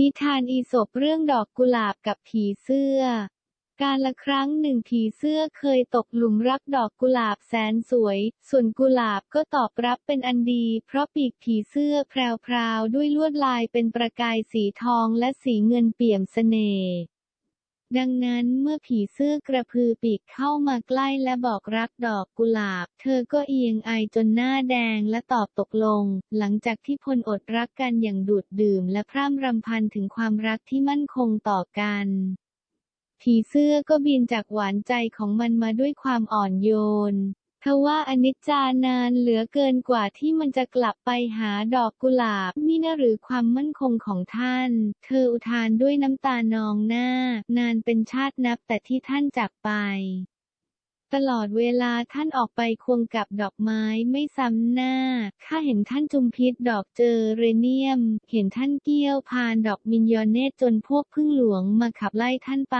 นิทานอีสปเรื่องดอกกุหลาบกับผีเสื้อ การละครั้งหนึ่งผีเสื้อเคยตกหลุมรักดอกกุหลาบแสนสวย ส่วนกุหลาบก็ตอบรับเป็นอันดี เพราะปีกผีเสื้อแพรวๆด้วยลวดลายเป็นประกายสีทองและสีเงินเปี่ยมเสน่ห์ ดังนั้นเมื่อผีเสื้อกระพือปีกเข้ามาใกล้และบอกรักดอกกุหลาบ เธอก็เอียงอายจนหน้าแดงและตอบตกลง หลังจากที่พลอดรักกันอย่างดูดดื่ม และพร่ำรำพันถึงความรักที่มั่นคงต่อกันผีเสื้อก็บินจากหวานใจของมันมาด้วยความอ่อนโยน ทว่าอนิจจานานเหลือเกินกว่าที่มันจะกลับไปหาดอกกุหลาบ นี่นะหรือความมั่นคงของท่าน เธออุทานด้วยน้ำตานองหน้า นานเป็นชาตินับแต่ที่ท่านจากไป ตลอดเวลาท่านออกไปควงกับดอกไม้ไม่ซ้ำหน้า ข้าเห็นท่านจุมพิษดอกเจอเรเนียม เห็นท่านเกี้ยวพานดอกมินยอนเนตจนพวกพึ่งหลวงมาขับไล่ท่านไป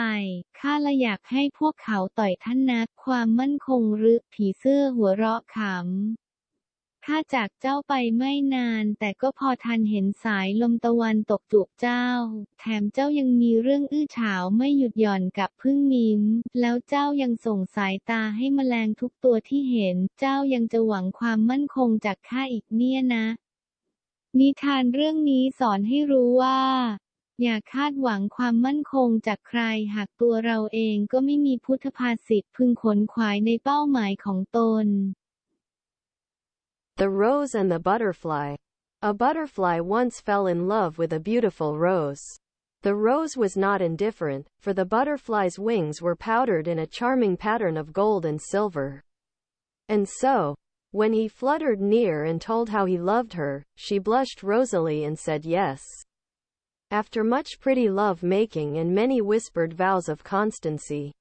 ข้าละอยากให้พวกเขาต่อยท่านนัก ความมั่นคงหรือผีเสื้อหัวเราะขำ ข้าจากเจ้าไปไม่นานแต่ก็พอทันเห็นสายลมตะวันตกจูบเจ้า แถมเจ้ายังมีเรื่องอื้อฉาวไม่หยุดหย่อนกับพึ่งมิมแล้วเจ้ายังส่งสายตาให้แมลงทุกตัวที่เห็น เจ้ายังจะหวังความมั่นคงจากข้าอีกเนี่ยนะ นิทานเรื่องนี้สอนให้รู้ว่า อย่าคาดหวังความมั่นคงจากใครหากตัวเราเองก็ไม่มีพุทธภาษิตพึงขนขวายในเป้าหมายของตน The Rose and the Butterfly. A butterfly once fell in love with a beautiful rose. The rose was not indifferent, for the butterfly's wings were powdered in a charming pattern of gold and silver. And so, when he fluttered near and told how he loved her, she blushed rosily and said yes. After much pretty love making and many whispered vows of constancy,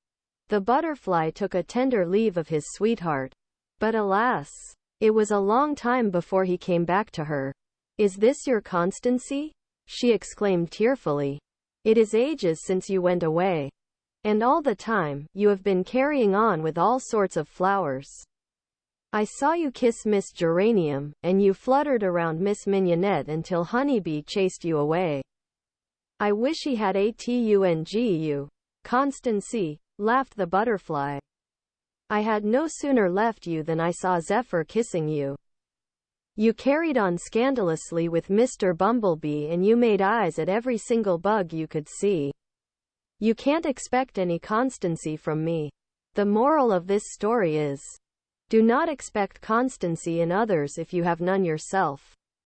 the butterfly took a tender leave of his sweetheart. But alas, it was a long time before he came back to her. Is this your constancy? She exclaimed tearfully. It is ages since you went away. And all the time, you have been carrying on with all sorts of flowers. I saw you kiss Miss Geranium, and you fluttered around Miss Mignonette until Honeybee chased you away. I wish he had a T-U-N-G-U. Constancy, laughed the butterfly. I had no sooner left you than I saw Zephyr kissing you. You carried on scandalously with Mr. Bumblebee and you made eyes at every single bug you could see. You can't expect any constancy from me. The moral of this story is, do not expect constancy in others if you have none yourself.